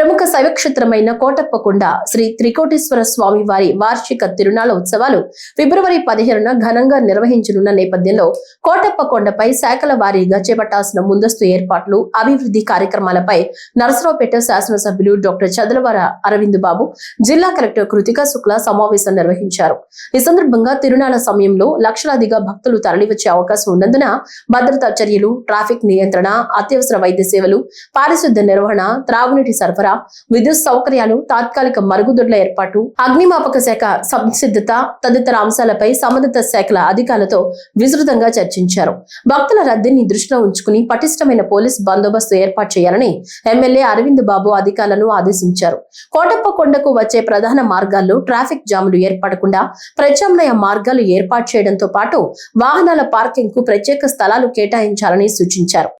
ప్రముఖ శైవక్షేత్రమైన కోటప్పకొండ శ్రీ త్రికోటేశ్వర స్వామి వారి వార్షిక తిరునాళ ఉత్సవాలు ఫిబ్రవరి పదిహేనున ఘనంగా నిర్వహించనున్న నేపథ్యంలో కోటప్పకొండపై శాఖల వారీగా చేపట్టాల్సిన ముందస్తు ఏర్పాట్లు అభివృద్ధి కార్యక్రమాలపై నరసరావుపేట శాసనసభ్యులు డాక్టర్ చదలవర అరవింద్ బాబు జిల్లా కలెక్టర్ కృతికా శుక్ల సమావేశం నిర్వహించారు. ఈ సందర్భంగా తిరునాళ సమయంలో లక్షలాదిగా భక్తులు తరలివచ్చే అవకాశం ఉన్నందున భద్రతా చర్యలు ట్రాఫిక్ నియంత్రణ అత్యవసర వైద్య సేవలు పారిశుద్ధ్య నిర్వహణ త్రాగునీటి సరఫరా విద్యుత్ సౌకర్యాలు తాత్కాలిక మరుగుదొడ్ల ఏర్పాటు అగ్నిమాపక శాఖ సంసిద్ధత తదితర అంశాలపై సంబంధిత శాఖల అధికారులతో విస్తృతంగా చర్చించారు. భక్తుల రద్దీని దృష్టిలో ఉంచుకుని పటిష్టమైన పోలీస్ బందోబస్తు ఏర్పాటు చేయాలని ఎమ్మెల్యే అరవింద్ బాబు అధికారులను ఆదేశించారు. కోటప్ప కొండకు వచ్చే ప్రధాన మార్గాల్లో ట్రాఫిక్ జాములు ఏర్పడకుండా ప్రత్యామ్నాయ మార్గాలు ఏర్పాటు చేయడంతో పాటు వాహనాల పార్కింగ్కు ప్రత్యేక స్థలాలు కేటాయించాలని సూచించారు.